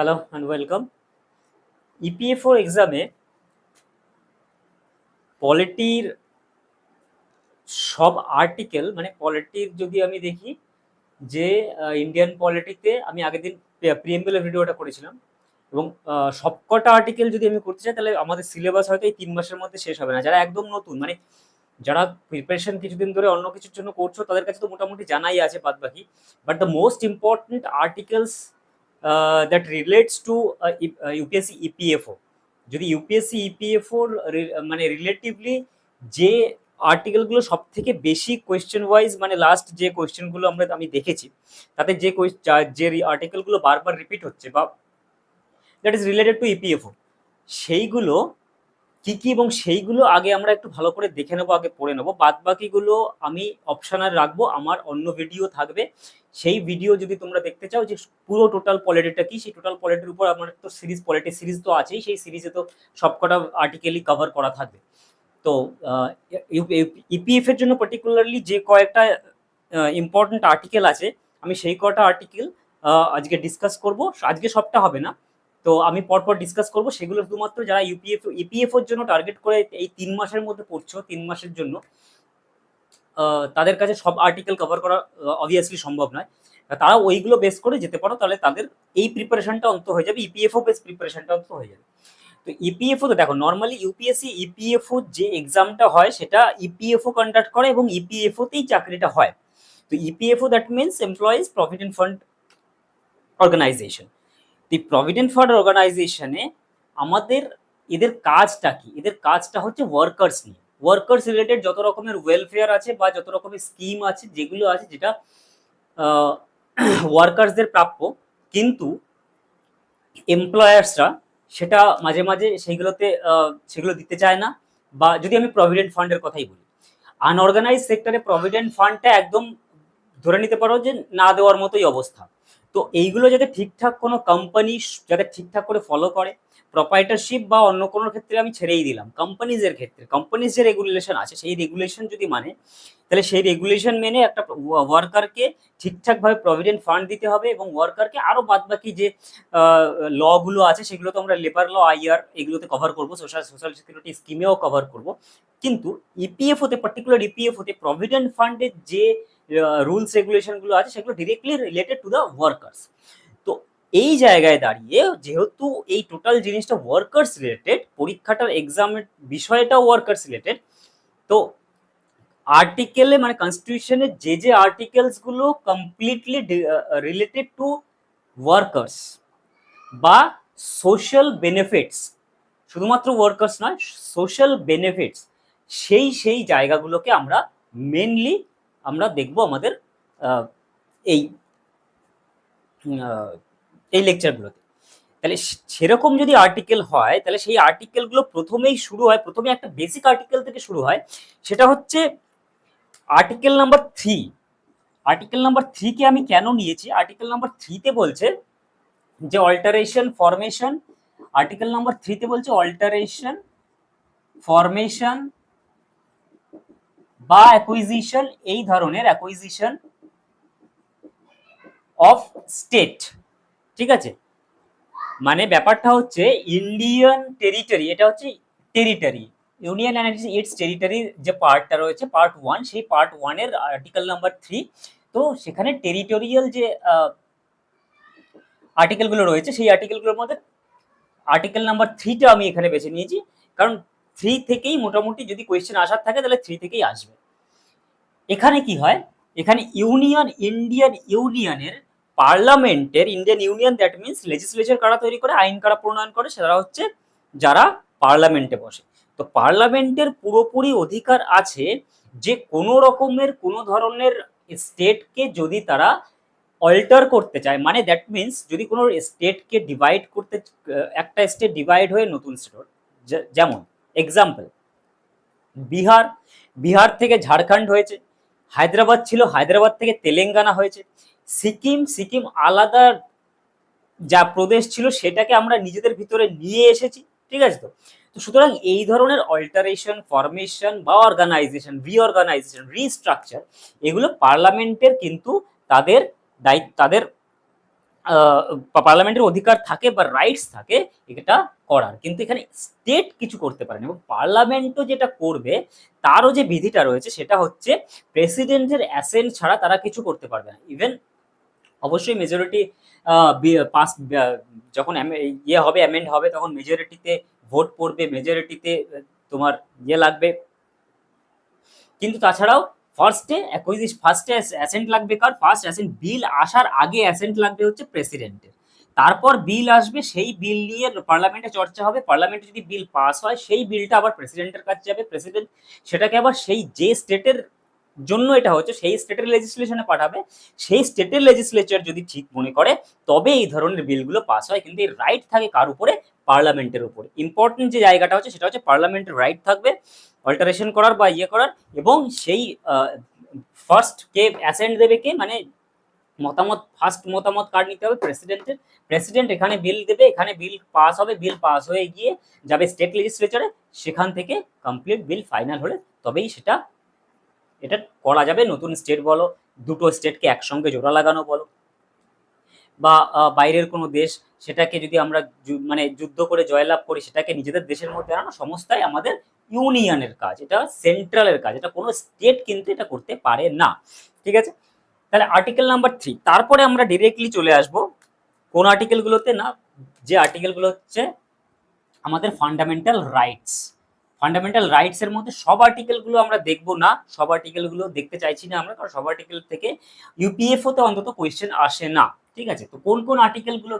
Hello and welcome EPFO এক্সামে পলিটির সব article মানে পলিটির যদি আমি দেখি যে ইন্ডিয়ান পলিটিতে আমি আগের দিন প্রিএমবেলের ভিডিওটা করেছিলাম এবং সবকটা আর্টিকেল যদি আমি করতে চাই, তাহলে আমাদের সিলেবাস হয়তো এই তিন মাসের মধ্যে শেষ হবে না। যারা একদম নতুন মানে যারা প্রিপারেশন কিছুদিন ধরে অন্য কিছুর জন্য করছ, তাদের কাছে তো মোটামুটি জানাই আছে বাদ বাকি but the most important articles that relates to UPSC EPFO যদি ইউপিএসসি ইপিএফও মানে রিলেটিভলি যে আর্টিকেলগুলো সব থেকে বেশি কোয়েশ্চেন ওয়াইজ মানে লাস্ট যে কোয়েশ্চেনগুলো আমরা, আমি দেখেছি, তাতে যে যে আর্টিকেলগুলো বারবার রিপিট হচ্ছে বা that is related to EPFO সেইগুলো কি কি এবং সেইগুলো আগে আমরা একটু ভালো করে দেখে নেব, আগে পড়ে নেব। বাদ বাকিগুলো আমি অপশনাল রাখব, আমার অন্য ভিডিও থাকবে। সেই ভিডিও যদি তোমরা দেখতে চাও যে পুরো টোটাল পলিটিটা কি, সেই টোটাল পলিটির উপর আমার তো সিরিজ পলিটি সিরিজ তো আছেই, সেই সিরিজে তো সবকটা আর্টিকেলই কভার করা থাকবে। তো ইপিএফ এর জন্য পার্টিকুলারলি যে কয়েকটা ইম্পর্টেন্ট আর্টিকেল আছে, আমি সেই কটা আর্টিকেল আজকে ডিসকাস করব। আজকে সবটা হবে না। তো আমি পরপর ডিসকাস করব। সেগুলো শুধুমাত্র যারা ইউপিএফ ইপিএফ এর জন্য টার্গেট করে এই তিন মাসের মধ্যে পড়ছো, তিন মাসের জন্য তাদের কাছে সব আর্টিকেল কভার করা অবভিয়াসলি সম্ভব নয়। তারা ওইগুলো বেস করে যেতে পারো, তাহলে তাদের এই প্রিপারেশনটা অন্ত হয়ে যাবে ইপিএফও বেস প্রিপারেশনটা অন্ত হয়ে যাবে। তো ইপিএফও তো দেখো নর্মালি ইউপিএসসি ইপিএফও যে এক্সামটা হয়, সেটা ইপিএফও কন্ডাক্ট করে এবং ইপিএফওতেই চাকরিটা হয়। তো EPFO that means employees provident fund organisation এই প্রভিডেন্ট ফান্ড অর্গানাইজেশনে আমাদের, এদের কাজটা কি? এদের কাজটা হচ্ছে ওয়ার্কার্স নিয়ে। ওয়ার্কার্স রিলেটেড যত রকমের ওয়েলফেয়ার আছে বা যত রকমের স্কিম আছে, যেগুলো আছে যেটা ওয়ার্কার্সদের প্রাপ্য, কিন্তু এমপ্লয়ার্সরা সেটা মাঝে মাঝে সেইগুলোতে সেগুলো দিতে চায় না বা যদি আমি প্রভিডেন্ট ফান্ডের কথাই বলি আনঅর্গানাইজ সেক্টরে প্রভিডেন্ট ফান্ডটা একদম ধরে নিতে পারো যে না দেওয়ার মতোই অবস্থা। তো এইগুলো যাতে ঠিকঠাক কোনো কোম্পানি যাতে ঠিকঠাক করে ফলো করে প্রপাইটারশিপ বা অন্য কোনো ক্ষেত্রে আমি ছেড়েই দিলাম। কোম্পানিজের ক্ষেত্রে কোম্পানিজ যে রেগুলেশন আছে, সেই রেগুলেশন যদি মানে তাহলে সেই রেগুলেশন মেনে একটা ওয়ার্কারকে ঠিকঠাকভাবে প্রভিডেন্ট ফান্ড দিতে হবে এবং ওয়ার্কারকে আরও বাদবাকি যে লগুলো আছে, সেগুলো তো আমরা লেবার ল আইআর এগুলোতে কভার করব সোশ্যাল সোশ্যাল সিকিউরিটি স্কিমেও কভার করব। কিন্তু E ইপিএফওতে পার্টিকুলার ইপিএফওতে প্রভিডেন্ট ফান্ডের যে রুলস রেগুলেশনগুলো আছে, সেগুলো directly related to the workers তো এই জায়গায় দাঁড়িয়ে যেহেতু এই টোটাল জিনিসটা ওয়ার্কার্স রিলেটেড পরীক্ষাটার এক্সামের বিষয়টাও ওয়ার্কার্স রিলেটেড তো আর্টিকেলে মানে কনস্টিটিউশনে যে যে আর্টিকেলসগুলো কমপ্লিটলি রিলেটেড টু ওয়ার্কার্স বা সোশ্যাল বেনিফিটস শুধুমাত্র ওয়ার্কার্স নয় সোশ্যাল বেনিফিটস সেই সেই জায়গাগুলোকে আমরা মেনলি আমরা দেখব আমাদের এই এই লেকচারগুলোতে তাহলে সেরকম যদি আর্টিকেল হয়, তাহলে সেই আর্টিকেলগুলো প্রথমেই শুরু হয়, প্রথমে একটা বেসিক আর্টিকেল থেকে শুরু হয়, সেটা হচ্ছে article number three article number থ্রিকে আমি কেন নিয়েছি? আর্টিকেল নাম্বার থ্রিতে বলছে যে অল্টারেশন ফরমেশন আর্টিকেল নাম্বার থ্রিতে বলছে অল্টারেশন ফরমেশন বা অ্যাকুইজিশন এই ধরনের অ্যাকুইজিশন অফ স্টেট ঠিক আছে? মানে ব্যাপারটা হচ্ছে ইন্ডিয়ান টেরিটরি এটা হচ্ছে টেরিটরি ইউনিয়ন অ্যান্ড ইটস টেরিটরির যে পার্টটা রয়েছে পার্ট ওয়ান সেই পার্ট ওয়ানের আর্টিকেল নাম্বার থ্রি তো সেখানে টেরিটোরিয়াল যে আর্টিকেলগুলো রয়েছে, সেই আর্টিকেলগুলোর মধ্যে আর্টিকেল নাম্বার থ্রিটা আমি এখানে বেছে নিয়েছি। কারণ থ্রি থেকেই মোটামুটি যদি কোয়েশ্চেন আসার থাকে, তাহলে থ্রি থেকেই আসবে। এখানে কি হয়? এখানে ইউনিয়ন ইন্ডিয়ান ইউনিয়নের পার্লামেন্টের Indian union that means legislature কারা তৈরি করে? আইন কারা প্রণয়ন করে? সেটা হচ্ছে যারা পার্লামেন্টে বসে। তো পার্লামেন্টের পুরোপুরি অধিকার আছে যে কোনো রকমের, কোনো ধরনের স্টেটকে যদি তারা অল্টার করতে চায় মানে দ্যাট মিনস যদি কোনো স্টেটকে ডিভাইড করতে, একটা স্টেট ডিভাইড হয়ে নতুন স্টেট যেমন এক্সাম্পল বিহার বিহার থেকে ঝাড়খণ্ড হয়েছে, হায়দ্রাবাদ ছিল, হায়দ্রাবাদ থেকে তেলেঙ্গানা হয়েছে। সিকিম সিকিম আলাদা যা প্রদেশ ছিল সেটাকে আমরা নিজেদের ভিতরে নিয়ে এসেছি, ঠিক আছে তো? তো সুতরাং এই ধরনের অল্টারেশন ফরমেশন বা অর্গানাইজেশন রিঅর্গানাইজেশন রিস্ট্রাকচার এগুলো পার্লামেন্টের কিন্তু তাদের দায়িত্ব, তাদের পার্লামেন্টের অধিকার থাকে বা রাইটস থাকে, এটা করার। কিন্তু এখানে স্টেট কিছু করতে পারে না এবং পার্লামেন্টও যেটা করবে, তারও যে বিধিটা রয়েছে, সেটা হচ্ছে প্রেসিডেন্টের অ্যাসেন্ট ছাড়া তারা কিছু করতে পারবে না। ইভেন অবশ্যই মেজরিটি পাস যখন ইয়ে হবে অ্যামেন্ড হবে, তখন মেজরিটিতে ভোট পড়বে মেজরিটিতে তোমার ইয়ে লাগবে। কিন্তু তাছাড়াও ফার্স্টে একই ফার্স্টে অ্যাসেন্ট লাগবে কার? ফার্স্ট অ্যাসেন্ট বিল আসার আগে অ্যাসেন্ট লাগবে হচ্ছে প্রেসিডেন্টের তারপর বিল আসবে, সেই বিল নিয়ে পার্লামেন্টে চর্চা হবে। পার্লামেন্টে যদি বিল পাস হয়, সেই বিলটা আবার প্রেসিডেন্টের কাছে যাবে। প্রেসিডেন্ট সেটাকে আবার সেই যে স্টেটের জন্য এটা হচ্ছে, সেই স্টেটের লেজিসলেশনে পাঠাবে। সেই স্টেটের লেজিসলেচার যদি ঠিক মনে করে, তবে এই ধরনের বিলগুলো পাস হয়। কিন্তু এই রাইট থাকে কার উপরে? পার্লামেন্টের উপরে। ইম্পর্টেন্ট যে জায়গাটা হচ্ছে, সেটা হচ্ছে পার্লামেন্টের রাইট থাকবে। অল্টারেশন করার বা ইয়ে করার এবং সেই ফার্স্ট কে অ্যাসেন্ট দেবে কে? মানে মতামত ফার্স্ট মতামত কার্ড নিতে হবে? প্রেসিডেন্টের প্রেসিডেন্ট এখানে বিল দেবে, এখানে বিল পাস হবে বিল পাস হয়ে গিয়ে যাবে স্টেট লেজিসলেচারে সেখান থেকে কমপ্লিট বিল ফাইনাল হলে তবেই সেটা, এটা করা যাবে। নতুন স্টেট বলো, দুটো স্টেটকে একসঙ্গে জোড়া লাগানো বলো। বা বাইরের কোনো দেশ সেটাকে যদি আমরা মানে যুদ্ধ করে জয়লাভ করি, সেটাকে নিজেদের দেশের মধ্যে আনানো সমস্তাই আমাদের ইউনিয়নের কাজ। এটা সেন্ট্রালের কাজ। এটা কোনো স্টেট কিন্তু এটা করতে পারে না। ঠিক আছে? তাহলে আর্টিকেল নাম্বার থ্রি। তারপরে আমরা ডিরেক্টলি চলে আসব। কোন আর্টিকেলগুলোতে না, যে আর্টিকেলগুলো হচ্ছে আমাদের ফান্ডামেন্টাল রাইটস। ফান্ডামেন্টাল রাইটস এর মধ্যে সব আর্টিকেলগুলো আমরা দেখব না, সব আর্টিকেলগুলো দেখতে চাইছি না আমরা, কারণ সব আর্টিকেল থেকে ইউপিএফও তে অন্তত কোয়েশ্চেন আসে না, ঠিক আছে? তো কোন কোন আর্টিকেলগুলো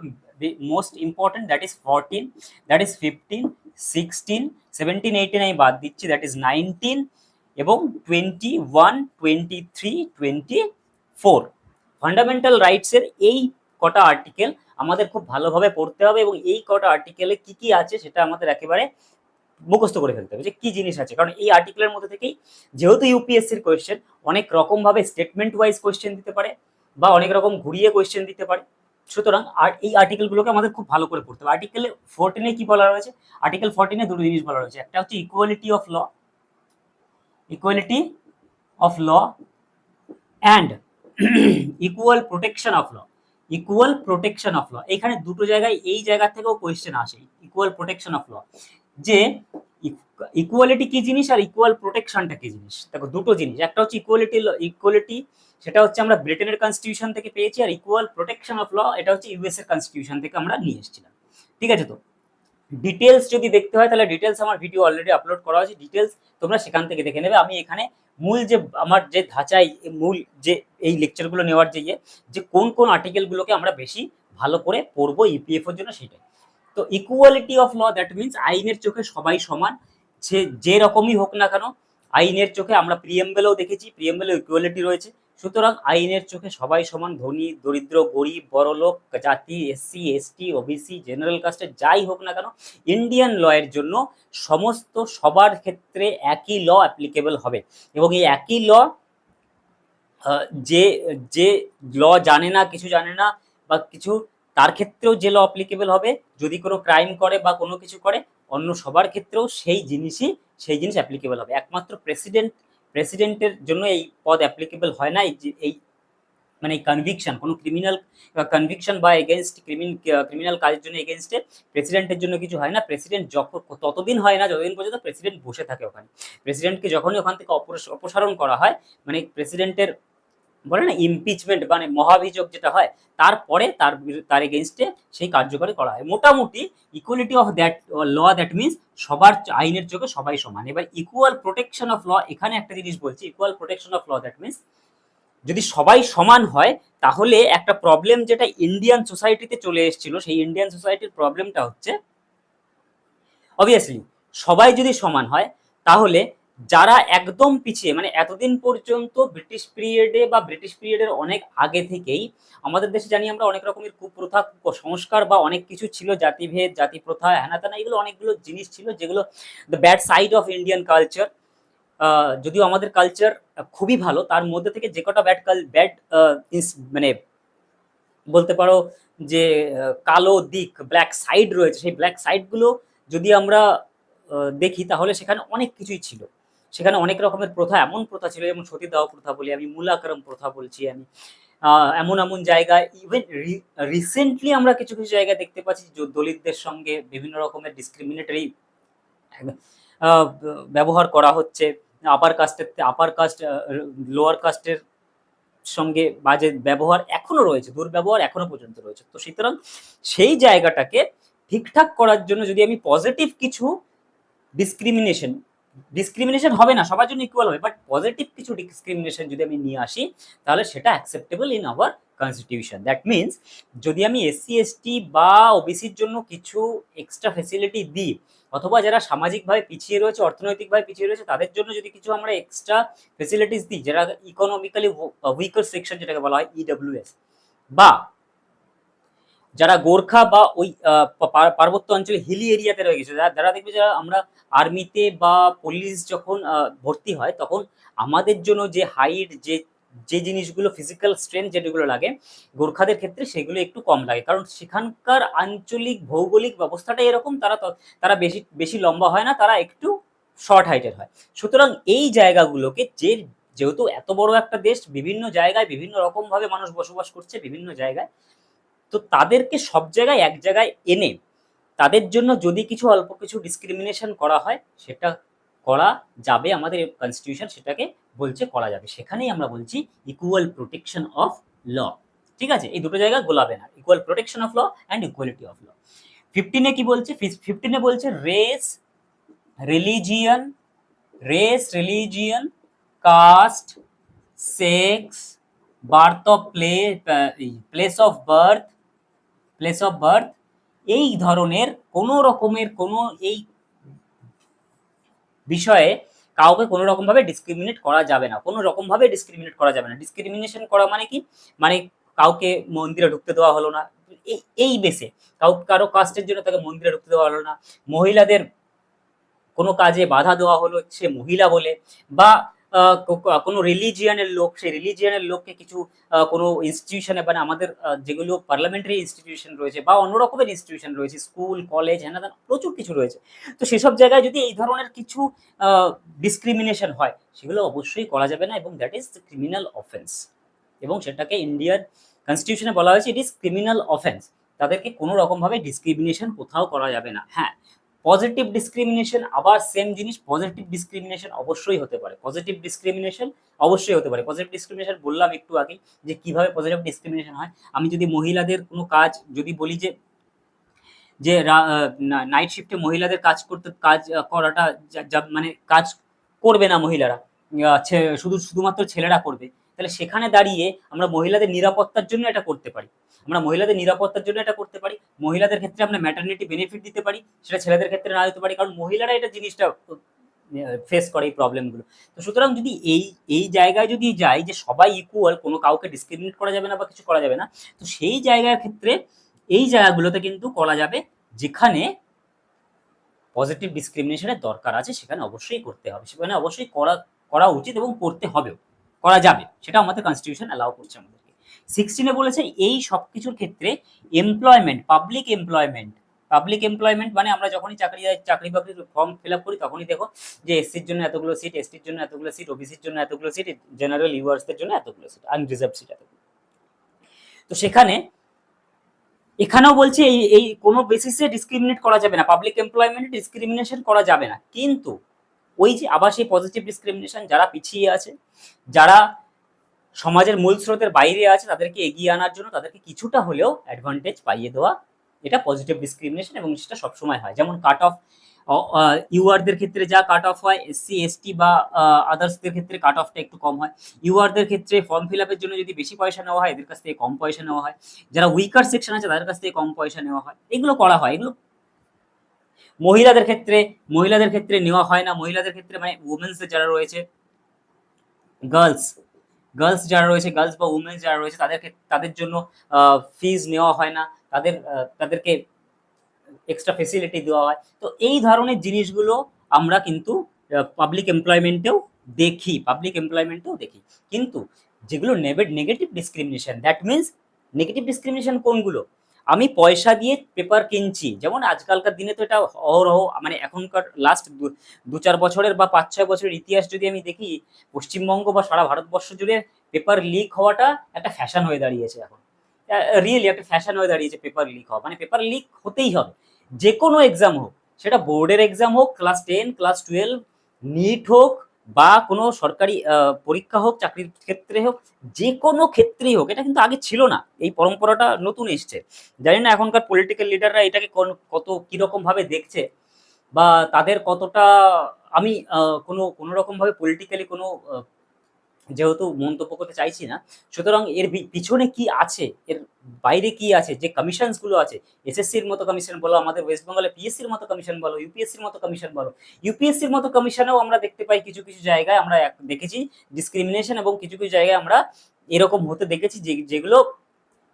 most important that is fourteen that is fifteen sixteen seventeen eighteen আমি বাদ দিচ্ছি দ্যাট ইজ নাইনটিন এবং twenty one twenty three twenty four fundamental রাইটসের এই কটা আর্টিকেল আমাদের খুব ভালোভাবে পড়তে হবে এবং এই কটা আর্টিকেলে কি কি আছে সেটা আমাদের একেবারে মুখস্থ করে ফেলতে হবে যে কি জিনিস আছে। কারণ এই আর্টিকেলের মধ্যে থেকেই যেহেতু ইউপিএসসির কোয়েশ্চেন অনেক রকম ভাবে স্টেটমেন্ট ওয়াইজ কোয়েশ্চেন দিতে পারে বা অনেক রকম ঘুরিয়ে কোয়েশ্চেন দিতে পারে। সুতরাং আর এই আর্টিকেলগুলোকে আমাদের খুব ভালো করে পড়তে হবে। আর্টিকেলে ফোরটিনে কি বলা রয়েছে? আর্টিকেল ফোরটিনে দুটো জিনিস বলা রয়েছে। একটা হচ্ছে equality of law equality of law and equal protection of law equal protection of law এখানে দুটো জায়গায় এই জায়গা থেকেও কোয়েশ্চেন আসে ইকুয়াল প্রোটেকশন অফ ল যে ইকুয়ালিটি কি জিনিস আর ইকুয়াল প্রোটেকশনটা কি জিনিস? দেখো, দুটো জিনিস। একটা হচ্ছে ইকুয়ালিটি ইকুয়ালিটি সেটা হচ্ছে আমরা ব্রিটেনের কনস্টিটিউশন থেকে পেয়েছি আর ইকুয়াল প্রোটেকশন অফ ল এটা হচ্ছে ইউএস এর কনস্টিটিউশন থেকে আমরা নিয়ে এসেছিলাম। ঠিক আছে তো? ডিটেলস যদি দেখতে হয়, তাহলে ডিটেলস আমার ভিডিও অলরেডি আপলোড করা আছে। ডিটেলস তোমরা সেখান থেকে দেখে নেবে। আমি এখানে মূল যে, আমার যে ধাঁচাই, মূল যে, এই লেকচারগুলো নেওয়ার যে ইয়ে যে কোন কোন আর্টিকেলগুলোকে আমরা বেশি ভালো করে পড়ব ইপিএফ এর জন্য সেটাই। তো equality of law that means আইনের চোখে সবাই সমান সে যে রকমই হোক না কেন, আইনের চোখে আমরা প্রিএমবেলেও দেখেছি প্রিএমবেলেও ইকুয়ালিটি রয়েছে। সুতরাং আইনের চোখে সবাই সমান, ধনী, দরিদ্র, গরিব বড়লোক জাতি এসসি এসটি ওবিসি জেনারেল কাস্টের যাই হোক না কেন ইন্ডিয়ান ল এর জন্য সমস্ত সবার ক্ষেত্রে একই ল অ্যাপ্লিকেবল হবে। এবং এই একই ল যে যে ল জানে না, কিছু জানে না, বা কিছু তার ক্ষেত্রেও যে ল অ্যাপ্লিকেবল হবে। যদি কোনো ক্রাইম করে বা কোনো কিছু করে, অন্য সবার ক্ষেত্রেও সেই জিনিসই, সেই জিনিস অ্যাপ্লিকেবল হবে। একমাত্র প্রেসিডেন্ট প্রেসিডেন্টের জন্য এই পদ অ্যাপ্লিকেবল হয় না। এই মানে কনভিকশন কোনো ক্রিমিনাল কনভিকশন বা এগেনস্ট ক্রিমিনাল কাজের জন্য এগেনস্টে প্রেসিডেন্টের জন্য কিছু হয় না। প্রেসিডেন্ট যখন, ততদিন হয় না, যতদিন পর্যন্ত প্রেসিডেন্ট বসে থাকে ওখানে। প্রেসিডেন্টকে যখনই ওখান থেকে অপস- অপসারণ করা হয় মানে প্রেসিডেন্টের বলে না ইমপিচমেন্ট মানে মহাভিযোগ যেটা হয়, তারপরে তার তার এগেনস্টে সেই কার্যকরী করা হয়। মোটামুটি equality of that law that means সবার আইনের চোখে সবাই সমান। এবার ইকুয়াল প্রোটেকশন অফ ল এখানে একটা জিনিস বলছি equal protection of law that means যদি সবাই সমান হয়, তাহলে একটা প্রবলেম যেটা ইন্ডিয়ান সোসাইটিতে চলে এসেছিল, সেই ইন্ডিয়ান সোসাইটির প্রবলেমটা হচ্ছে অবভিয়াসলি সবাই যদি সমান হয়, তাহলে যারা একদম পিছিয়ে মানে এতদিন পর্যন্ত ব্রিটিশ পিরিয়ডে বা ব্রিটিশ পিরিয়ডের অনেক আগে থেকেই আমাদের দেশে জানি আমরা অনেক রকমের কুপ্রথা, কুসংস্কার বা অনেক কিছু ছিল, জাতিভেদ জাতি প্রথা হ্যানা ত্যানা এগুলো অনেকগুলো জিনিস ছিল যেগুলো the bad side of Indian culture যদিও আমাদের কালচার খুবই ভালো, তার মধ্যে থেকে যে কটা ব্যাড কাল ব্যাড মানে বলতে পারো যে কালো দিক ব্ল্যাক সাইড রয়েছে, সেই ব্ল্যাক সাইডগুলো যদি আমরা দেখি তাহলে সেখানে অনেক কিছুই ছিল। সেখানে অনেক রকমের প্রথা, এমন প্রথা ছিল, যেমন সতী সতীদাহ প্রথা বলি আমি, মূলাকরম প্রথা বলছি আমি। এমন এমন জায়গায় ইভেন রিসেন্টলি আমরা কিছু কিছু জায়গায় দেখতে পাচ্ছি যে দলিতদের সঙ্গে বিভিন্ন রকমের ডিসক্রিমিনেটরি ব্যবহার করা হচ্ছে। আপার কাস্টের আপার কাস্ট লোয়ার কাস্টের সঙ্গে বাজে ব্যবহার এখনও রয়েছে, দুর্ব্যবহার এখনও পর্যন্ত রয়েছে। তো সুতরাং সেই জায়গাটাকে ঠিকঠাক করার জন্য যদি আমি পজিটিভ কিছু ডিসক্রিমিনেশন ডিসক্রিমিনেশন হবে না, সবার জন্য ইকুয়াল হবে বাট পজিটিভ কিছু ডিসক্রিমিনেশন যদি আমি নিয়ে আসি, তাহলে সেটা acceptable in our constitution that means যদি আমি এসসি এসটি বা ওবিসির জন্য কিছু এক্সট্রা ফেসিলিটি দিই, অথবা যারা সামাজিকভাবে পিছিয়ে রয়েছে, অর্থনৈতিকভাবে পিছিয়ে রয়েছে, তাদের জন্য যদি কিছু আমরা এক্সট্রা ফেসিলিটিস দিই, যারা ইকোনমিক্যালি উইকার সেকশন যেটাকে বলা হয় ইডব্লিউএস বা যারা গোর্খা বা ওই পার্বত্য অঞ্চলে হিলি এরিয়াতে রয়ে গেছে যারা যারা দেখবে যারা আমরা আর্মিতে বা পুলিশ যখন ভর্তি হয়, তখন আমাদের জন্য যে হাইট যে যে জিনিসগুলো ফিজিক্যাল স্ট্রেংথ যেগুলো লাগে, গোর্খাদের ক্ষেত্রে সেগুলো একটু কম লাগে। কারণ সেখানকার আঞ্চলিক ভৌগোলিক ব্যবস্থাটা এরকম, তারা তারা বেশি বেশি লম্বা হয় না, তারা একটু শর্ট হাইটের হয়। সুতরাং এই জায়গাগুলোকে যে, যেহেতু এত বড় একটা দেশ, বিভিন্ন জায়গায় বিভিন্ন রকম ভাবে মানুষ বসবাস করছে, বিভিন্ন জায়গায় তো তাদেরকে সব জায়গায় এক জায়গায় এনে তাদের জন্য যদি কিছু অল্প কিছু ডিসক্রিমিনেশন করা হয়, সেটা করা যাবে আমাদের কনস্টিটিউশন সেটাকে বলছে করা যাবে। সেখানেই আমরা বলছি ইকুয়াল প্রোটেকশন অফ ল ঠিক আছে? এই দুটো জায়গায় গোলাবে না। Equal protection of law and equality of law ফিফটিনে কি বলছে? ফিফটিনে বলছে race religion race religion caste sex birth of play place of birth place of birth এই ধরনের কোনো রকমের কোনো এই বিষয়ে কাউকে কোনো রকম ভাবে ডিসক্রিমিনেট করা যাবে না। কোনো রকম ভাবে ডিসক্রিমিনেট করা যাবে না। ডিসক্রিমিনেশন করা মানে কি? মানে কাউকে মন্দিরে ঢুকতে দেওয়া হলো না। এই বেসে কাউ, কারও কাস্টের জন্য তাকে মন্দিরে ঢুকতে দেওয়া হলো না। মহিলাদের কোনো কাজে বাধা দেওয়া হলো সে মহিলা বলে বা কোনো রিলিজিয়ানের লোক সেই রিলিজিয়ানের লোককে কিছু কোনো ইনস্টিটিউশনে মানে আমাদের যেগুলো পার্লামেন্টারি ইনস্টিটিউশন রয়েছে বা অন্য রকমের ইনস্টিটিউশন রয়েছে স্কুল কলেজ ত্যানা, প্রচুর কিছু রয়েছে। তো সেসব জায়গায় যদি এই ধরনের কিছু ডিসক্রিমিনেশন হয় সেগুলো অবশ্যই করা যাবে না এবং দ্যাট ইজ ক্রিমিনাল অফেন্স এবং সেটাকে ইন্ডিয়ার কনস্টিটিউশনে বলা হয়েছে ইট ইজ ক্রিমিনাল অফেন্স তাদেরকে কোনো রকমভাবে ডিসক্রিমিনেশন কোথাও করা যাবে না। হ্যাঁ পজিটিভ ডিসক্রিমিনেশন আবার সেম জিনিস পজিটিভ ডিসক্রিমিনেশন অবশ্যই হতে পারে। পজিটিভ ডিসক্রিমিনেশন অবশ্যই হতে পারে। পজিটিভ ডিসক্রিমিনেশন বললাম একটু আগে যে কীভাবে পজিটিভ ডিসক্রিমিনেশন হয়। আমি যদি মহিলাদের কোনো কাজ, যদি বলি যে যে নাইট শিফটে মহিলাদের কাজ করতে, কাজ করাটা মানে কাজ করবে না মহিলারা। শুধু, শুধুমাত্র ছেলেরা করবে। তাহলে সেখানে দাঁড়িয়ে আমরা মহিলাদের নিরাপত্তার জন্য এটা করতে পারি। আমরা মহিলাদের নিরাপত্তার জন্য এটা করতে পারি। মহিলাদের ক্ষেত্রে আমরা ম্যাটারনিটি বেনিফিট দিতে পারি, সেটা ছেলেদের ক্ষেত্রে না দিতে পারি, কারণ মহিলারা এটা জিনিসটা ফেস করে এই প্রবলেমগুলো তো সুতরাং যদি এই এই জায়গায় যদি যাই যে সবাই ইকুয়াল কোনো কাউকে ডিসক্রিমিনেট করা যাবে না বা কিছু করা যাবে না, তো সেই জায়গার ক্ষেত্রে এই জায়গাগুলোতে কিন্তু করা যাবে যেখানে পজিটিভ ডিসক্রিমিনেশনের দরকার আছে, সেখানে অবশ্যই করতে হবে। সেখানে অবশ্যই করা করা উচিত এবং করতে হবেও। করা যাবে, সেটা আমাদের কনস্টিটিউশন অ্যালাউ করছে আমাদেরকে। সিক্সটিনে বলেছে এই সব কিছুর ক্ষেত্রে employment public employment public employment মানে আমরা যখনই চাকরি চাকরি বাকরির ফর্ম ফিল করি, তখনই দেখো যে এসসির জন্য এতগুলো সিট এসটির জন্য এতগুলো সিট ওবিসির জন্য এতগুলো সিট জেনারেল ইউয়ার্সদের জন্য এতগুলো সিট আনরিজার্ভ সিট এতগুলো। তো সেখানে, এখানেও বলছে এই এই কোনো বেসিসে ডিসক্রিমিনেট করা যাবে না পাবলিক এমপ্লয়মেন্টে ডিসক্রিমিনেশন করা যাবে না। কিন্তু ওই যে আবার সেই পজিটিভ ডিসক্রিমিনেশন যারা পিছিয়ে আছে, যারা সমাজের মূল স্রোতের বাইরে আছে, তাদেরকে এগিয়ে আনার জন্য তাদেরকে কিছুটা হলেও অ্যাডভান্টেজ পাইয়ে দেওয়া এটা পজিটিভ ডিসক্রিমিনেশন এবং সেটা সবসময় হয়। যেমন কাট অফ ইউআরদের ক্ষেত্রে যা কাট অফ হয় এসসি এসটি বা আদার্সদের ক্ষেত্রে কাট অফটা একটু কম হয়। ইউআরদের ক্ষেত্রে ফর্ম ফিল আপের জন্য যদি বেশি পয়সা নেওয়া হয়, এদের কাছ থেকে কম পয়সা নেওয়া হয়। যারা উইকার সেকশন আছে, তাদের কাছ থেকে কম পয়সা নেওয়া হয়। এগুলো করা হয়। এগুলো মহিলাদের ক্ষেত্রে মহিলাদের ক্ষেত্রে নেওয়া হয় না। মহিলাদের ক্ষেত্রে মানে উমেন্স যারা রয়েছে গার্লস গার্লস যারা রয়েছে গার্লস বা উমেন্স যারা রয়েছে, তাদের ক্ষেত- তাদের জন্য ফিজ নেওয়া হয় না। তাদের তাদেরকে এক্সট্রা ফেসিলিটি দেওয়া হয়। তো এই ধরনের জিনিসগুলো আমরা কিন্তু পাবলিক এমপ্লয়মেন্টেও দেখি পাবলিক এমপ্লয়মেন্টেও দেখি। কিন্তু যেগুলো negative discrimination that means negative discrimination কোনগুলো? আমি পয়সা দিয়ে পেপার কিনছি। যেমন আজকালকার দিনে তো এটা অহরহ মানে এখনকার লাস্ট দু চার বছরের বা পাঁচ ছয় বছরের ইতিহাস যদি আমি দেখি, পশ্চিমবঙ্গ বা সারা ভারতবর্ষ জুড়ে পেপার লিক হওয়াটা একটা ফ্যাশন হয়ে দাঁড়িয়েছে এখন। রিয়েলি একটা ফ্যাশন হয়ে দাঁড়িয়েছে পেপার লিক হওয়া। মানে পেপার লিক হতেই হবে। যে কোনো এক্সাম হোক, সেটা বোর্ডের এক্সাম হোক class ten class twelve NEET হোক বা কোনো সরকারি পরীক্ষা হোক, চাকরির ক্ষেত্রে হোক, যে কোনো ক্ষেত্রেই হোক, এটা কিন্তু আগে ছিল না। এই পরম্পরাটা নতুন এসছে। জানি না এখনকার পলিটিক্যাল লিডাররা এটাকে কত কীরকমভাবে দেখছে বা তাদের কতটা, আমি কোনো কোনো রকম ভাবে পলিটিক্যালি কোনো যেহেতু মন্তব্য করতে চাইছি না, সুতরাং এর পিছনে কি আছে? এর বাইরে কি আছে? যে কমিশনসগুলো আছে এসএসসির মতো কমিশন বলো, আমাদের ওয়েস্ট বেঙ্গলে পিএসসির মতো কমিশন বলো ইউপিএসসির মতো কমিশন বলো ইউপিএসসির মতো কমিশনেও আমরা দেখতে পাই কিছু কিছু জায়গায় আমরা দেখেছি ডিসক্রিমিনেশন এবং কিছু কিছু জায়গায় আমরা এরকম হতে দেখেছি যে, যেগুলো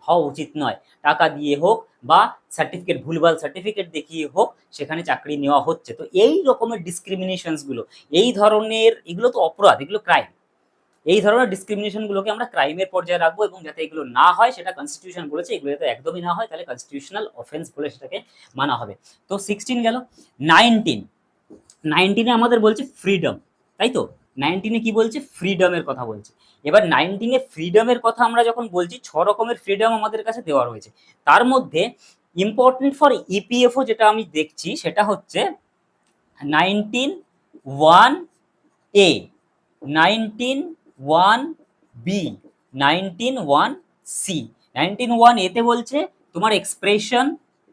হওয়া উচিত নয়। টাকা দিয়ে হোক বা সার্টিফিকেট ভুলভাল সার্টিফিকেট দেখিয়ে হোক, সেখানে চাকরি নেওয়া হচ্ছে। তো এই রকমের ডিসক্রিমিনেশনসগুলো, এই ধরনের, এগুলো তো অপরাধ, এগুলো ক্রাইম এই ধরনের ডিসক্রিমিনেশনগুলোকে আমরা ক্রাইমের পর্যায়ে রাখব এবং যাতে এগুলো না হয়, সেটা কনস্টিটিউশন বলেছে এগুলো যাতে একদমই না হয়, তাহলে কনস্টিটিউশনাল অফেন্স বলে সেটাকে মানা হবে। তো সিক্সটিন গেল। নাইনটিন নাইনটিনে আমাদের বলছে ফ্রিডম তাই তো? নাইনটিনে কি বলছে? ফ্রিডমের কথা বলছে। এবার নাইনটিনে ফ্রিডমের কথা আমরা যখন বলছি, ছ রকমের ফ্রিডম আমাদের কাছে দেওয়া রয়েছে। তার মধ্যে ইম্পর্টেন্ট ফর ইপিএফও যেটা আমি দেখছি, সেটা হচ্ছে nineteen one A nineteen one B nineteen one C nineteen one এতে বলছে তোমার এক্সপ্রেশন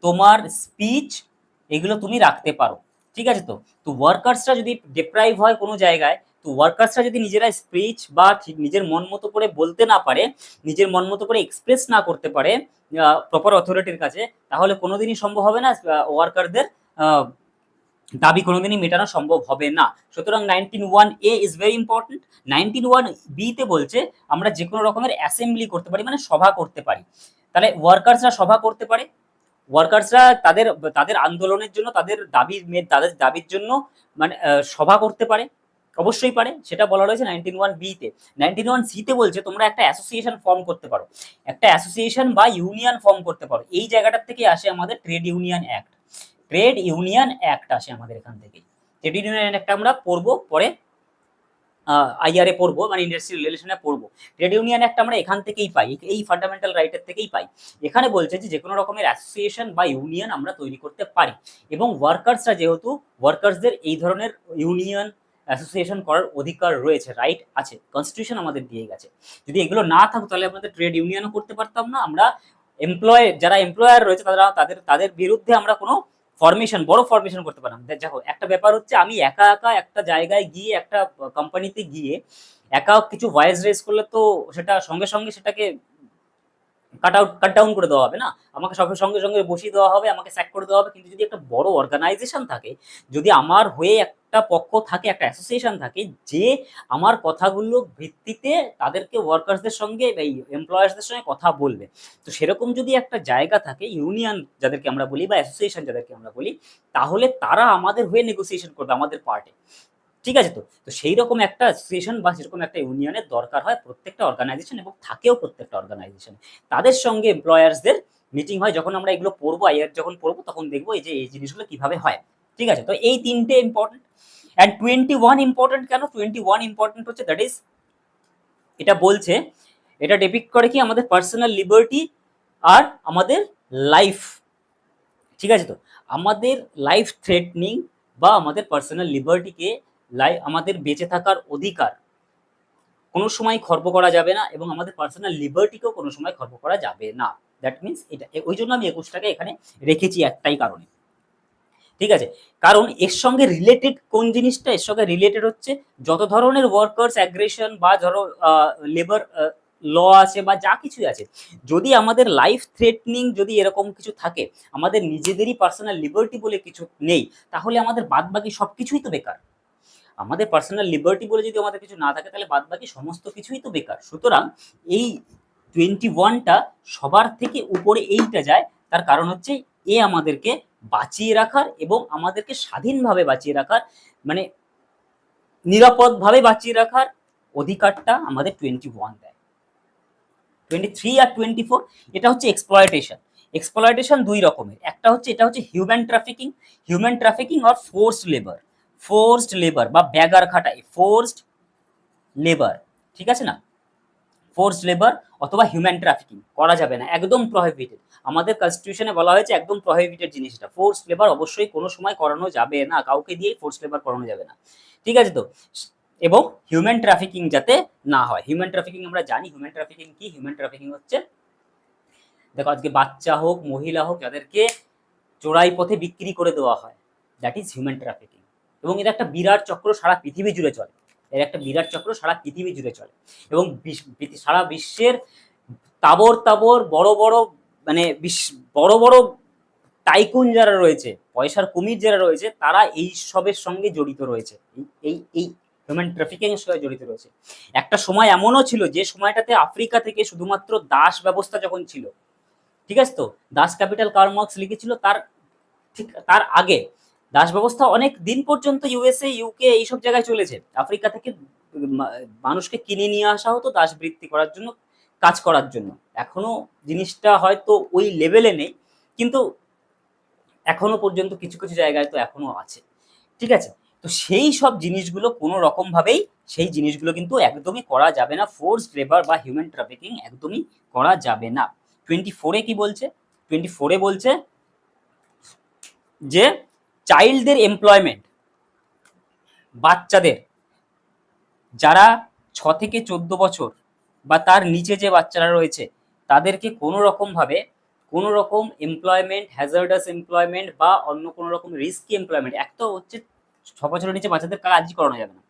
তোমার স্পিচ এগুলো তুমি রাখতে পারো। ঠিক আছে তো? তো ওয়ার্কার্সরা যদি ডিপ্রাইভ হয় কোনো জায়গায়, তো ওয়ার্কার্সরা যদি নিজেরা স্পিচ বা নিজের মন মতো করে বলতে না পারে, নিজের মন মতো করে এক্সপ্রেস না করতে পারে প্রপার অথরিটির কাছে, তাহলে কোনোদিনই সম্ভব হবে না ওয়ার্কারদের দাবি কোনোদিনই মেটানো সম্ভব হবে না। সুতরাং nineteen one A is very important nineteen one বিতে বলছে, আমরা যে কোনো রকমের অ্যাসেম্বলি করতে পারি মানে সভা করতে পারি। তাহলে ওয়ার্কার্সরা সভা করতে পারে। ওয়ার্কার্সরা তাদের তাদের আন্দোলনের জন্য, তাদের দাবির মে- তাদের দাবির জন্য মানে সভা করতে পারে। অবশ্যই পারে, সেটা বলা রয়েছে নাইনটিন ওয়ান বিতে নাইনটিন ওয়ান সিতে বলছে, তোমরা একটা অ্যাসোসিয়েশন ফর্ম করতে পারো। একটা অ্যাসোসিয়েশন বা ইউনিয়ন ফর্ম করতে পারো। এই জায়গাটার থেকে আসে আমাদের trade union act trade union act আসে আমাদের এখান থেকে। ট্রেড ইউনিয়ন অ্যাক্ট আমরা পড়ব, পরে আইআরএ পড়ব মানে ইন্ডাস্ট্রিয়াল রিলেশনে পড়ব। ট্রেড ইউনিয়ন অ্যাক্ট আমরা এখান থেকেই পাই, এই ফান্ডামেন্টাল রাইটের থেকেই পাই। এখানে বলছে যে কোনো রকমের অ্যাসোসিয়েশন বা ইউনিয়ন আমরা তৈরি করতে পারি। এবং ওয়ার্কার্সরা যেহেতু ওয়ার্কার্সদের এই ধরনের ইউনিয়ন অ্যাসোসিয়েশন করার অধিকার রয়েছে রাইট আছে কনস্টিটিউশন আমাদের দিয়ে গেছে। যদি এগুলো না থাকতো, তাহলে আমাদের ট্রেড ইউনিয়নও করতে পারতাম না। আমরা এমপ্লয় যারা এমপ্লয়ার রয়েছে, তারা তাদের তাদের বিরুদ্ধে আমরা কোনো ফরমেশন বড় ফরমেশন করতে পারলাম। দেখো, একটা ব্যাপার হচ্ছে আমি একা একা একটা জায়গায় গিয়ে, একটা কোম্পানিতে গিয়ে, একা কিছু ভয়েস রেজ করলে তো সেটা সঙ্গে সঙ্গে সেটাকে কাট আউট কাট ডাউন করে দেওয়া হবে, না? আমাকে সঙ্গে সঙ্গে সঙ্গে বসিয়ে দেওয়া হবে, আমাকে স্যাক করে দেওয়া হবে। কিন্তু যদি একটা বড় অর্গানাইজেশন থাকে, যদি আমার হয়ে একটা পক্ষ থাকে, একটা অ্যাসোসিয়েশন থাকে, যে আমার কথাগুলো ভিত্তিতে তাদেরকে ওয়ার্কার্সদের সঙ্গে এই এমপ্লয়ার্সদের সঙ্গে কথা বলবে, তো সেরকম যদি একটা জায়গা থাকে ইউনিয়ন যাদেরকে আমরা বলি বা অ্যাসোসিয়েশন যাদেরকে আমরা বলি, তাহলে তারা আমাদের হয়ে নেগোসিয়েশন করবে আমাদের পার্টে ঠিক আছে তো? তো সেই রকম একটা অ্যাসোসিয়েশন বা সেরকম একটা ইউনিয়নের দরকার হয় প্রত্যেকটা অর্গানাইজেশন এবং থাকেও প্রত্যেকটা অর্গানাইজেশন তাদের সঙ্গে এমপ্লয়ার্সদের মিটিং হয় যখন আমরা এগুলো পড়ব আইয়ার যখন পড়ব তখন দেখব এই যে, এই জিনিসগুলো কীভাবে হয়। ঠিক আছে? তো এই তিনটে important and twenty one important কেন? টোয়েন্টি ওয়ান ইম্পর্টেন্ট হচ্ছে দ্যাট ইজ এটা বলছে, এটা ডেপিক্ট করে কি আমাদের পার্সোনাল লিবার্টি আর আমাদের লাইফ ঠিক আছে তো? আমাদের লাইফ থ্রেটনিং বা আমাদের পার্সোনাল লিবার্টিকে লাই, আমাদের বেঁচে থাকার অধিকার কোনো সময় খর্ব করা যাবে না এবং আমাদের পার্সোনাল লিবার্টিকেও কোনো সময় খর্ব করা যাবে না। দ্যাট মিনস এটা ওই জন্য আমি একুশটাকে এখানে রেখেছি একটাই কারণে। ঠিক আছে? কারণ এর সঙ্গে রিলেটেড কোন জিনিসটা? এর সঙ্গে রিলেটেড হচ্ছে যত ধরনের ওয়ার্কার্স অ্যাগ্রেশন বা ধরো লেবার ল আছে বা যা কিছুই আছে, যদি আমাদের লাইফ থ্রেটনিং যদি এরকম কিছু থাকে, আমাদের নিজেদেরই পার্সোনাল লিবার্টি বলে কিছু নেই, তাহলে আমাদের বাদ বাকি সব কিছুই তো বেকার। আমাদের পার্সোনাল লিবার্টি বলে যদি আমাদের কিছু না থাকে, তাহলে বাদ বাকি সমস্ত কিছুই তো বেকার। সুতরাং এই টোয়েন্টি ওয়ানটা সবার থেকে উপরে এইটা যায়, তার কারণ হচ্ছে এ আমাদেরকে বাঁচিয়ে রাখার এবং আমাদেরকে স্বাধীনভাবে বাঁচিয়ে রাখার মানে নিরাপদভাবে বাঁচিয়ে রাখার অধিকারটা আমাদের টোয়েন্টি ওয়ান দেয়। টোয়েন্টি থ্রি আর টোয়েন্টি ফোর এটা হচ্ছে এক্সপ্লয়টেশন এক্সপ্লয়টেশন দুই রকমের। একটা হচ্ছে, এটা হচ্ছে human trafficking human trafficking or force labour forced labour বা ব্যাগার খাটাই ফোর্সড লেবার ঠিক আছে না? ফোর্স লেবার অথবা হিউম্যান ট্রাফিকিং করা যাবে না, একদম প্রহিবিটেড আমাদের কনস্টিটিউশনে বলা হয়েছে একদম প্রহিবিটেড জিনিসটা ফোর্স লেবার অবশ্যই কোনো সময় করানো যাবে না, কাউকে দিয়ে ফোর্স লেবার করানো যাবে না। ঠিক আছে তো? এবং হিউম্যান ট্রাফিকিং যাতে না হয়। হিউম্যান ট্রাফিকিং আমরা জানি হিউম্যান ট্রাফিকিং কি? হিউম্যান ট্রাফিকিং হচ্ছে, দেখো আজকে বাচ্চা হোক, মহিলা হোক, যাদেরকে চোরাই পথে বিক্রি করে দেওয়া হয় দ্যাট ইজ হিউম্যান ট্রাফিকিং এবং এর একটা বিরাট চক্র সারা পৃথিবী জুড়ে চলে। এর একটা বিরাট চক্র সারা পৃথিবী জুড়ে চলে। এবং সারা বিশ্বের তাবর তাবর বড় বড় মানে বড় বড় টাইকুন যারা রয়েছে, পয়সার কুমির যারা রয়েছে, তারা এই সবের সঙ্গে জড়িত রয়েছে। এই- এই হিউম্যান ট্রাফিকিং এর সঙ্গে জড়িত রয়েছে। একটা সময় এমনও ছিল যে সময়টাতে আফ্রিকা থেকে শুধুমাত্র দাস ব্যবস্থা যখন ছিল, ঠিক আছে তো? দাস ক্যাপিটাল কার্ল মার্কস লিখেছিল তার, ঠিক, তার আগে দাস ব্যবস্থা অনেক দিন পর্যন্ত ইউএসএ ইউকে এইসব জায়গায় চলেছে। আফ্রিকা থেকে মানুষকে কিনে নিয়ে আসা হতো দাস বৃত্তি করার জন্য, কাজ করার জন্য। এখনও জিনিসটা হয়তো ওই লেভেলে নেই, কিন্তু এখনও পর্যন্ত কিছু কিছু জায়গায় তো এখনও আছে। ঠিক আছে? তো সেই সব জিনিসগুলো কোনো রকম ভাবেই সেই জিনিসগুলো কিন্তু একদমই করা যাবে না। ফোর্স লেবার বা হিউম্যান ট্রাফিকিং একদমই করা যাবে না। টোয়েন্টি ফোরে কি বলছে? টোয়েন্টি ফোরে বলছে যে চাইল্ডদের এমপ্লয়মেন্ট, বাচ্চাদের, যারা ছ থেকে চোদ্দ বছর বা তার নিচে যে বাচ্চারা রয়েছে, তাদেরকে কোনো রকম ভাবে কোনো রকম এমপ্লয়মেন্ট হ্যাজার্ডাস এমপ্লয়মেন্ট বা অন্য কোনো রকম রিস্কি এমপ্লয়মেন্ট এক তো হচ্ছে ছ বছরের নিচে বাচ্চাদের কাজই করানো যাবে না।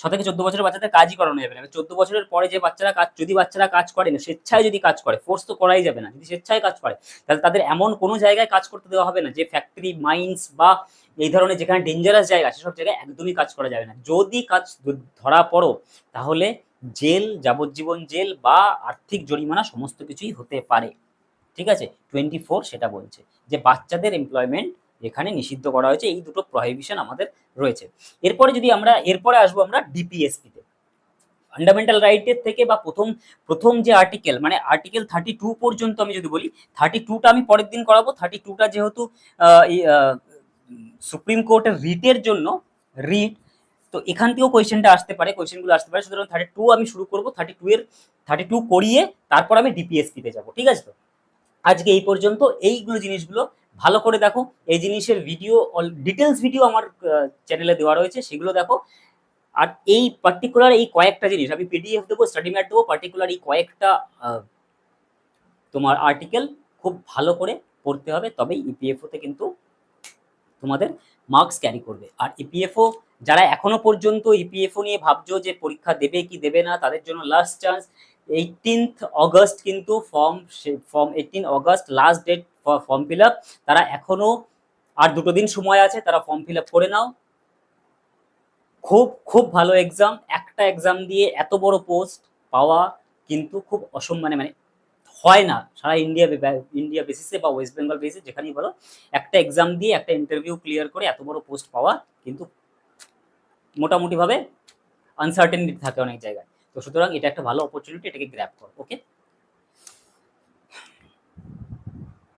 ছ থেকে চোদ্দ বছরের বাচ্চাদের কাজই করানো যাবে না। চোদ্দ বছরের পরে যে বাচ্চারা কাজ, যদি বাচ্চারা কাজ করে না, স্বেচ্ছায় যদি কাজ করে ফোর্স তো করাই যাবে না। যদি স্বেচ্ছায় কাজ করে, তাহলে তাদের এমন কোনো জায়গায় কাজ করতে দেওয়া হবে না যে ফ্যাক্টরি মাইন্স বা এই ধরনের যেখানে ডেঞ্জারাস জায়গা সেসব জায়গায় একদমই কাজ করা যাবে না। যদি কাজ ধরা পড়ো, তাহলে জেল, যাবজ্জীবন জেল বা আর্থিক জরিমানা সমস্ত কিছুই হতে পারে। ঠিক আছে? টোয়েন্টি ফোর সেটা বলছে। যে বাচ্চাদের এমপ্লয়মেন্ট এখানে নিষিদ্ধ করা হয়েছে, এই দুটো প্রহিবিশন আমাদের রয়েছে। এরপরে যদি আমরা, এরপরে আসব আমরা ডিপিএসপিতে ফান্ডামেন্টাল রাইটের থেকে বা প্রথম প্রথম যে আর্টিকেল মানে আর্টিকেল থার্টি টু পর্যন্ত আমি যদি বলি থার্টি টুটা আমি পরের দিন করাবো থার্টি টুটা যেহেতু সুপ্রিম কোর্টের রিটের জন্য রিট, তো এখান থেকেও কোয়েশ্চেনটা আসতে পারে, কোয়েশ্চেনগুলো আসতে পারে। সুতরাং থার্টি টু আমি শুরু করব থার্টি টু এর থার্টি টু করিয়ে তারপর আমি ডিপিএসপিতে যাব, ঠিক আছে তো? আজকে এই পর্যন্ত, এইগুলো জিনিসগুলো ভালো করে দেখো, এই জিনিসের ভিডিও ডিটেলস ভিডিও আমার চ্যানেলে দেওয়া রয়েছে, সেগুলো দেখো। আর এই পার্টিকুলার এই কয়েকটা জিনিস, আমি পিডিএফ দেবো স্টাডি ম্যাট দেবো পার্টিকুলার এই কয়েকটা তোমার আর্টিকেল খুব ভালো করে পড়তে হবে, তবেই ইপিএফওতে কিন্তু তোমাদের মার্কস ক্যারি করবে। আর ইপিএফও যারা এখনও পর্যন্ত ইপিএফও নিয়ে ভাবছ যে পরীক্ষা দেবে কি দেবে না, তাদের জন্য লাস্ট চান্স এইটিনথ অগস্ট কিন্তু form form eighteen August last date form fill up তারা এখনও আর দুটো দিন সময় আছে, তারা ফর্ম ফিল আপ করে নাও। খুব খুব ভালো এক্সাম একটা এক্সাম দিয়ে এত বড় পোস্ট পাওয়া কিন্তু খুব অসম্মানে মানে হয় না। সারা ইন্ডিয়া ইন্ডিয়া বেসিসে বা ওয়েস্ট বেঙ্গল বেসিসে যেখানেই বলো, একটা এক্সাম দিয়ে, একটা ইন্টারভিউ ক্লিয়ার করে এত বড় পোস্ট পাওয়া কিন্তু মোটামুটিভাবে আনসার্টেনিটি থাকে অনেক জায়গায়। তো সুতরাং এটা একটা ভালো অপরচুনিটি এটাকে গ্র্যাপ করো ওকে